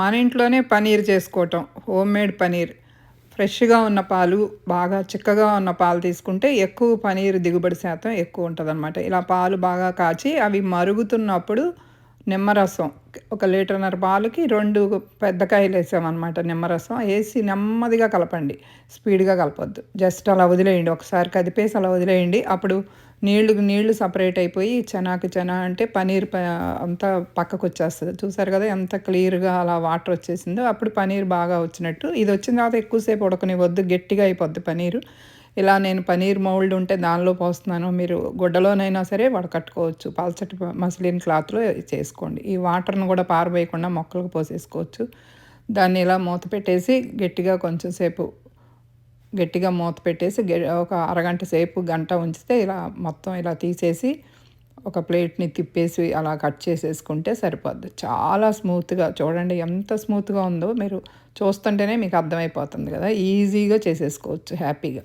మన ఇంట్లోనే పనీర్ చేసుకోవటం హోమ్ మేడ్ పనీర్. ఫ్రెష్గా ఉన్న పాలు బాగా చిక్కగా ఉన్న పాలు తీసుకుంటే ఎక్కువ పనీర్ దిగుబడి శాతం ఎక్కువ ఉంటుంది ఇలా పాలు బాగా కాచి అవి మరుగుతున్నప్పుడు నిమ్మరసం. ఒక లీటర్న్నర పాలకి రెండు పెద్ద కాయలు వేసామన్నమాట నిమ్మరసం. వేసి నెమ్మదిగా కలపండి. స్పీడ్గా కలపొద్దు. జస్ట్ అలా వదిలేయండి. ఒకసారి కదిపేసి అలా వదిలేయండి. అప్పుడు నీళ్ళు నీళ్ళు సపరేట్ అయిపోయి చెనాకు చెనా అంటే పనీర్ అంతా పక్కకు వచ్చేస్తుంది చూసారు కదా ఎంత క్లియర్గా అలా వాటర్ వచ్చేసిందో. అప్పుడు పనీర్ బాగా వచ్చినట్టు. ఇది వచ్చిన తర్వాత ఎక్కువసేపు ఉడకనివ్వద్దు. గట్టిగా అయిపోద్ది పనీరు. ఇలా నేను పనీర్ మౌల్డ్ ఉంటే దానిలో పోస్తున్నాను. మీరు గుడ్డలోనైనా సరే వడకట్టుకోవచ్చు పల్చటి మసిలిన్ క్లాత్లో చేసుకోండి. ఈ వాటర్ను కూడా పారబోయకుండా మొక్కలకు పోసేసుకోవచ్చు. దాన్ని ఇలా మూత పెట్టేసి గట్టిగా కొంచెం సేపు గట్టిగా మూత పెట్టేసి ఒక అరగంట సేపు గంట ఉంచితే ఇలా మొత్తం ఇలా తీసేసి ఒక ప్లేట్ని తిప్పేసి అలా కట్ చేసేసుకుంటే సరిపోద్ది. చాలా స్మూత్గా చూడండి ఎంత స్మూత్గా ఉందో మీరు చూస్తుంటేనే మీకు అర్థమైపోతుంది కదా. ఈజీగా చేసేసుకోవచ్చు హ్యాపీగా.